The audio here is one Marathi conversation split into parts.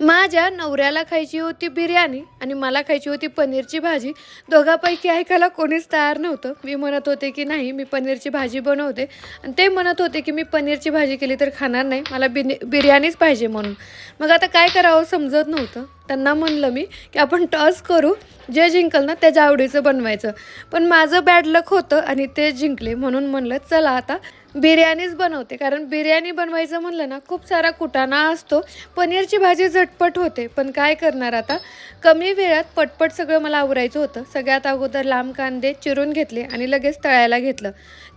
माझ्या नवऱ्याला खायची होती बिर्याणी आणि मला खायची होती पनीरची भाजी. दोघापैकी ऐकायला कोणीच तयार नव्हतं. मी म्हणत होते की नाही मी पनीरची भाजी बनवते. आणि ते म्हणत होते की मी पनीरची भाजी केली तर खाणार नाही. मला बिने बिर्याणीच पाहिजे म्हणून. मग आता काय करावं समजत नव्हतं. त्यांना म्हणलं मी की आपण टॉस करू. जे जिंकल ना त्याच्या आवडीचं बनवायचं. पण माझं बॅड लक होतं आणि ते जिंकले म्हणून म्हणलं चला आता बिर्याणीच बनवते. कारण बिर्याणी बनवायचं म्हणलं ना खूप सारा कुटाणा असतो. पनीरची भाजी झटपट होते पण काय करणार आता? कमी वेळात पटपट सगळं मला आवरायचं होतं. सगळ्यात अगोदर लांब कांदे चिरून घेतले आणि लगेच तळायला घेतलं.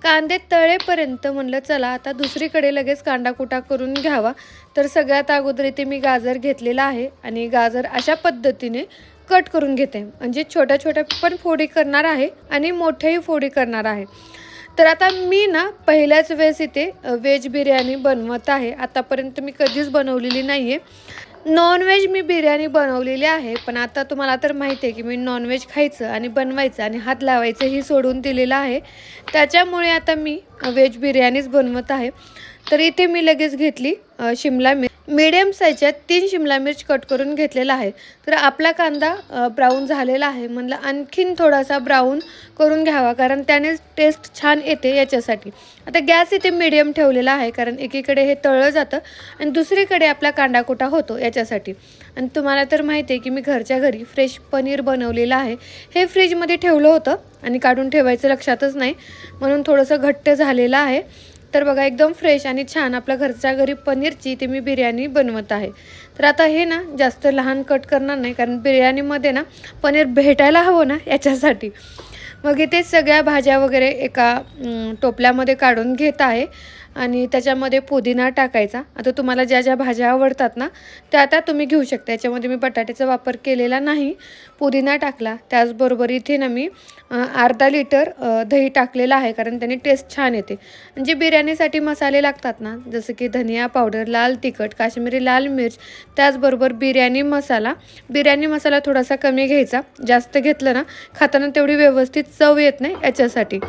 कांदे तळेपर्यंत म्हणलं चला आता दुसरीकडे लगेच कांदा कुटा करून घ्यावा. तर सगळ्यात अगोदर इथे मी गाजर घेतलेला आहे आणि गाजर अशा पद्धतीने कट करून घेते. म्हणजे छोट्या छोट्या पण फोडी करणार आहे आणि मोठ्याही फोडी करणार आहे. तर आता मी ना पहिल्याच वेळेस इथे व्हेज बिर्याणी बनवत आहे. आतापर्यंत मी कधीच बनवलेली नाही आहे नॉनव्हेज मी बिर्याणी बनवलेली आहे पण आता तुम्हाला तर माहिती आहे की मी नॉनव्हेज खायचं आणि बनवायचं आणि हात लावायचं ही सोडून दिलेलं आहे. त्याच्यामुळे आता मी व्हेज बिर्याणीच बनवत आहे. तर इथे मी लगेच घेतली शिमला मिर मीडियम साईजच्या तीन शिमला मिर्च कट करून घेतलेला आहे. तर आपला कांदा ब्राऊन झालेला आहे. म्हणलं आणखीन थोडासा ब्राऊन करून घ्यावा कारण त्याने टेस्ट छान येते याच्यासाठी. आता गॅस इथे मीडियम ठेवलेला आहे कारण एकीकडे हे तळलं जातं आणि दुसरीकडे आपला कांदा कुटा होतो याच्यासाठी. आणि तुम्हाला तर माहिती आहे की मी घरच्या घरी फ्रेश पनीर बनवलेलं आहे. हे फ्रीजमध्ये ठेवलं होतं आणि काढून ठेवायचं लक्षातच नाही. म्हणून थोडंसं घट्ट झालेलं आहे. तर बघा एकदम फ्रेश आणि छान आपल्या घरच्या घरी पनीरची ती मी बिर्याणी बनवत आहे. तर आता हे ना जास्त लहान कट करणार नाही कारण बिर्याणीमध्ये ना पनीर भेटायला हवं ना याच्यासाठी. मग इथे सगळ्या भाज्या वगैरे एका टोपल्यामध्ये काढून घेत आहे. आणि त्याच्यामध्ये पुदिना टाकायचा. आता तुम्हाला ज्या ज्या भाज्या आवडतात ना त्या आता तुम्ही घेऊ शकता. याच्यामध्ये मी बटाट्याचा वापर केलेला नाही. पुदिना टाकला त्याचबरोबर इथे ना मी अर्धा लिटर दही टाकलेलं आहे कारण त्याने टेस्ट छान येते. म्हणजे बिर्याणीसाठी मसाले लागतात ना जसं की धनिया पावडर लाल तिखट काश्मीरी लाल मिर्च त्याचबरोबर बिर्याणी मसाला. बिर्याणी मसाला थोडासा कमी घ्यायचा जास्त घेतलं ना खाताना तेवढी व्यवस्थित चव येत नाही याच्यासाठी.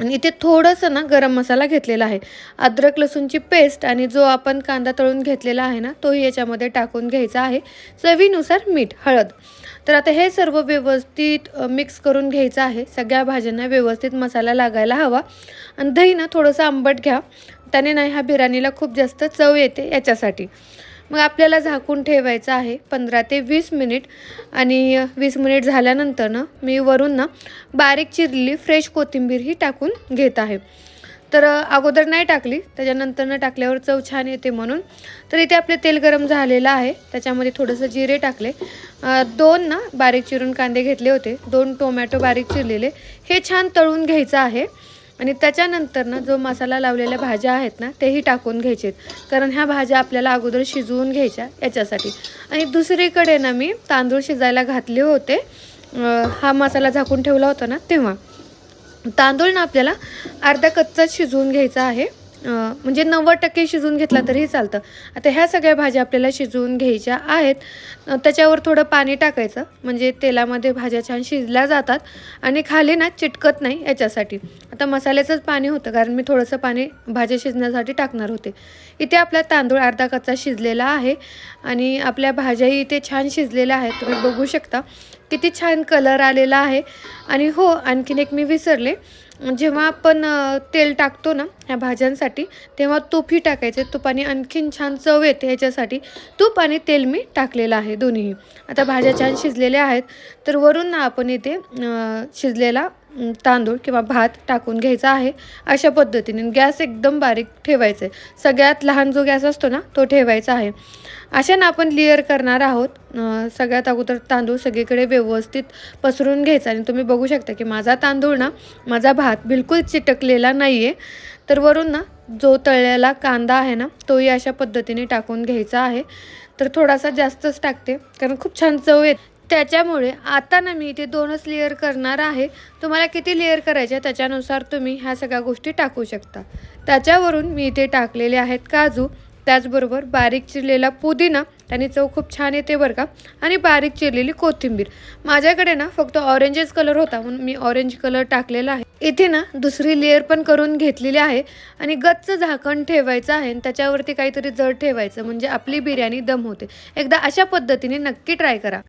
आणि इथे थोडंसं ना गरम मसाला घेतलेला आहे. अद्रक लसूणची पेस्ट आणि जो आपण कांदा तळून घेतलेला आहे ना तोही याच्यामध्ये टाकून घ्यायचा आहे. चवीनुसार मीठ हळद. तर आता हे सर्व व्यवस्थित मिक्स करून घ्यायचं आहे. सगळ्या भाज्यांना व्यवस्थित मसाला लागायला हवा. आणि दही ना थोडंसं आंबट घ्या. त्याने नाही ह्या बिर्याणीला खूप जास्त चव येते याच्यासाठी. मग आपल्याला झाकून ठेवायचं आहे पंधरा ते वीस मिनिट. आणि वीस मिनिट झाल्यानंतर ना मी वरून ना बारीक चिरलेली फ्रेश कोथिंबीर ही टाकून घेत आहे. तर अगोदर नाही टाकली त्याच्यानंतर टाकल्यावर चव छान येते म्हणून. तर इथे आपले तेल गरम झालेलं आहे त्याच्यामध्ये थोडंसं जिरे टाकले. दोन ना बारीक चिरून कांदे घेतले होते. दोन टोमॅटो बारीक चिरलेले. हे छान तळून घ्यायचं आहे. आणि त्याच्यानंतर ना जो मसाला लावलेल्या भाज्या आहेत ना तेही टाकून घ्यायचे कारण ह्या भाज्या आपल्याला अगोदर शिजवून घ्यायच्या याच्यासाठी. आणि दुसरीकडे ना मी तांदूळ शिजायला घातले होते. हा मसाला झाकून ठेवला होता ना तेव्हा. तांदूळ ना आपल्याला अर्धा कच्चाच शिजवून घ्यायचा आहे. म्हणजे नव्वद टक्के शिजवून घेतला तरीही चालतं. आता ह्या सगळ्या भाज्या आपल्याला शिजवून घ्यायच्या आहेत. त्याच्यावर थोडं पाणी टाकायचं. म्हणजे तेलामध्ये भाज्या छान शिजल्या जातात आणि खाली ना चिटकत नाही याच्यासाठी. आता मसाल्याचंच पाणी होतं कारण मी थोडंसं पाणी भाज्या शिजण्यासाठी टाकणार होते. इथे आपला तांदूळ अर्धा कच्चा शिजलेला आहे आणि आपल्या भाज्याही इथे छान शिजलेल्या आहेत. तुम्ही बघू शकता किती छान कलर आलेला आहे. आणि हो आणखीन एक मी विसरले. जेव्हा आपण तेल टाकतो ना ह्या भाज्यांसाठी तेव्हा तूपही टाकायचे. तुपाने आणखीन छान चव येते ह्याच्यासाठी. तूप आणि तेल मी टाकलेलं आहे दोन्ही आता भाज्या छान शिजलेल्या आहेत. तर वरून ना आपण इथे शिजलेला तांदूळ किंवा भात टाकून घ्यायचा आहे. अशा पद्धतीने गॅस एकदम बारीक ठेवायचा. आहे सगळ्यात लहान जो गॅस असतो ना तो ठेवायचा आहे. अशा ना आपण लेअर करणार आहोत. सगळ्यात अगोदर तांदूळ सगळीकडे व्यवस्थित पसरून घ्यायचा आणि तुम्ही बघू शकता की माझा तांदूळ ना माझा भात बिलकुल चिटकलेला नाही आहे तर वरून ना जो तळलेला कांदा आहे ना तोही अशा पद्धतीने टाकून घ्यायचा आहे. तर थोडासा जास्तच टाकते कारण खूप छान चव येते. त्याच्यामुळे आता ना मी इथे दोनच लेअर करणार आहे. तुम्हाला किती लेअर करायचे त्याच्यानुसार तुम्ही ह्या सगळ्या गोष्टी टाकू शकता. त्याच्यावरून मी इथे टाकलेले आहेत काजू. त्याचबरोबर बारीक चिरलेला पुदिना त्याने चव खूप छान येते बरं का. आणि बारीक चिरलेली कोथिंबीर. माझ्याकडे ना फक्त ऑरेंजच कलर होता म्हणून मी ऑरेंज कलर टाकलेला आहे. इथे ना दुसरी लेअर पण करून घेतलेली आहे. आणि गच्च झाकण ठेवायचं आहे आणि त्याच्यावरती काहीतरी जड ठेवायचं म्हणजे आपली बिर्याणी दम होते. एकदा अशा पद्धतीने नक्की ट्राय करा.